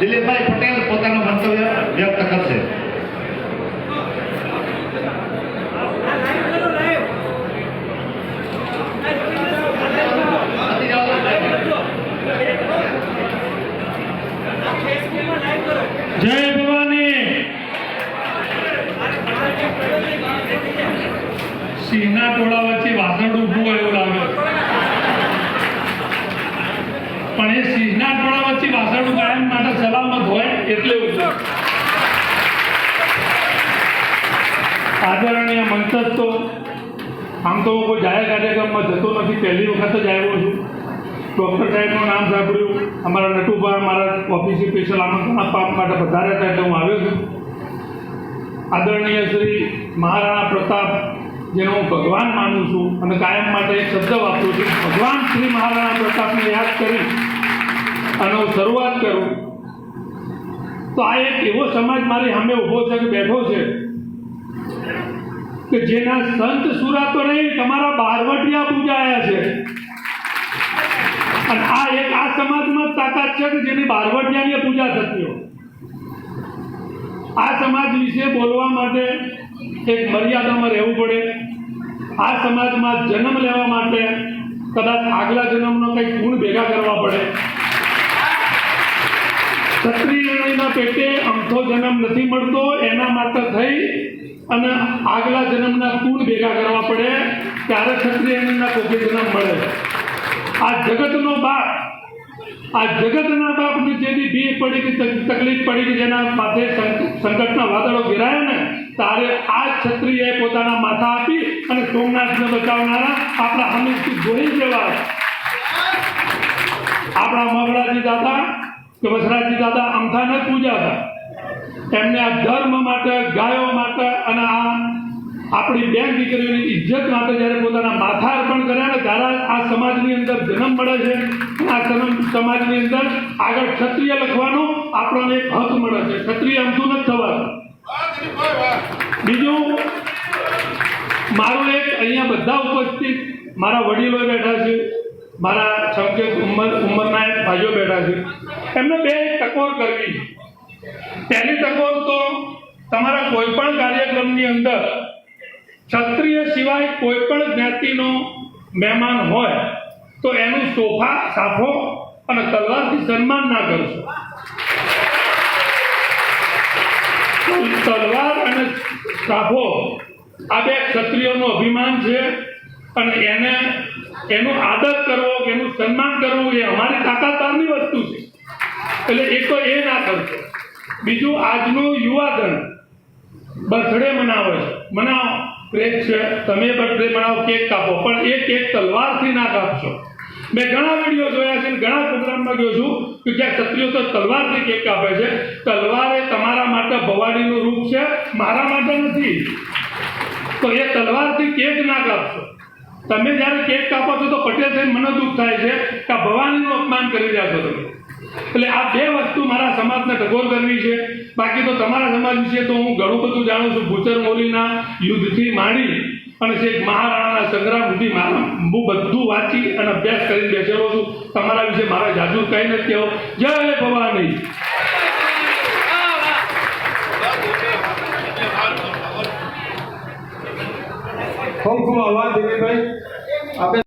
દિલીપભાઈ પટેલ પોતાનું મંતવ્ય વ્યક્ત કરશે. જય ભવાની. સિંહના ટોળા વચ્ચે વાસણ ઊભું હોય એવું પણ એ સિંહના ટોળા વચ્ચે વાસણ કાયમ માટે સલામત હોય એટલે આદરણીય મંચ તો આમ તો હું કોઈ જાહેર કાર્યક્રમમાં જતો નથી, પહેલી વખત જ આવ્યો છું. ડૉક્ટર સાહેબનું નામ સાંભળ્યું. અમારા નટુભા મારા ઓફિસે સ્પેશિયલ આમંત્રણ આપવા માટે વધારે હતા એટલે હું આવ્યો છું. આદરણીય શ્રી મહારાણા પ્રતાપ, જેનો હું ભગવાન માનું છું અને કાયમ માટે એક શબ્દ વાપરું છું. ભગવાન શ્રી મહારાણા પ્રતાપને યાદ કરી અને હું શરૂઆત કરું. તો આ એક એવો સમાજ મારી સામે ઊભો છે કે બેઠો છે કે જેના સંત સુરા તો નહીં, તમારા બારવટિયા પૂજાયા છે. અને આ એક આ સમાજમાં તાકાત છે કે જેની બારવટિયાની પૂજા થતી હોય. આ સમાજ વિશે બોલવા માટે એક મર્યાદામાં રહેવું પડે. આ સમાજમાં જન્મ લેવા માટે કદાચ આગલા જન્મનો કંઈક ગુણ ભેગા કરવા પડે. ક્ષત્રિયના પેટે અમથો જન્મ નથી મળતો, એના માટે થઈ અને આગલા જન્મના કુળ ભેગા કરવા પડે, ત્યારે ક્ષત્રિયના કોકે જન્મ મળે. આ જગતનો બાપ, આ જગતના બાપને જેની ભી પડી કે તકલીફ પડી કે જેના માથે સંકટના વાદળો ઘેરાયા ને, તારે આ ક્ષત્રિયએ પોતાના માથા આપી અને સોમનાથને બચાવનારા આપણા હમીરથી જોઈ જેવા. આપણા મગડાજી દાદા કે વસરાજી દાદા અમથાને પૂજાતા એમને આ ધર્મ માટે, ગાયો માટે અને આ આપણી બેન દીકરીઓની ઇજ્જત માટે જ્યારે પોતાના માથા અર્પણ કર્યા ને ત્યારે આ સમાજની અંદર જન્મ મળે છે આ સમાજની અંદર આગળ ક્ષત્રિય લખવાનો આપણને એક હક મળે છે. ક્ષત્રિય અમથું નથી થવાનું. બીજું, મારું એક અહીંયા બધા ઉપસ્થિત મારા વડીલો બેઠા છે, મારા સંકેત ઉંમર ઉંમરના એક ભાઈઓ બેઠા છે. એમને બે ટકોર કરવી. પહેલી ટકોર તો તમારા કોઈ પણ કાર્યક્રમની અંદર ક્ષત્રિય સિવાય કોઈ પણ જ્ઞાતિનો મહેમાન હોય, તો એનું સોફા સાફો અને તલવારથી સન્માન ના કરશો તલવાર અને સાફો આ બે ક્ષત્રિયોનું અભિમાન છે અને એને, એનો આદર કરવો એનું સન્માન કરવું એ અમારી તાકાતની વસ્તુ છે. એટલે એ તો એ ના કરશો. બીજું આજનું યુવાધન બર્થડે મનાવે છે. મનાવો. ક્રેક છે. તમે બર્થડે મનાવો કેક કાપો. પણ એ કેક તલવારથી ના કાપશો. મેં ઘણા વીડિયો જોયા છે, ઘણા પ્રોગ્રામમાં ગયો છું કે જ્યાં ક્ષત્રિયો તો તલવારથી કેક કાપે છે. તલવાર એ તમારા માટે ભવાડીનું રૂપ છે, મારા માટે નથી. તો એ તલવારથી કેક ના કાપશો. તમે જ્યારે કેક કાપો છો તો પટેલ થઈને મને દુઃખ થાય છે કે ભવાનીનું અપમાન કરી રહ્યા છો તમે. એટલે આ બે વસ્તુ મારા સમાજને ટકોર કરવી છે. બાકી તો તમારા સમાજ વિશે તો હું ઘણું બધું જાણું છું. ભૂચર મોલીના યુદ્ધથી માંડી અને શેખ મહારાણાના સંગ્રામ સુધી હું બધું વાંચી અને અભ્યાસ કરીને બેસેલો છું. તમારા વિશે મારા જાજુ કંઈ નથી આવો જય ભવાની. ખૂબ ખૂબ આભાર દિલીપભાઈ. આપણે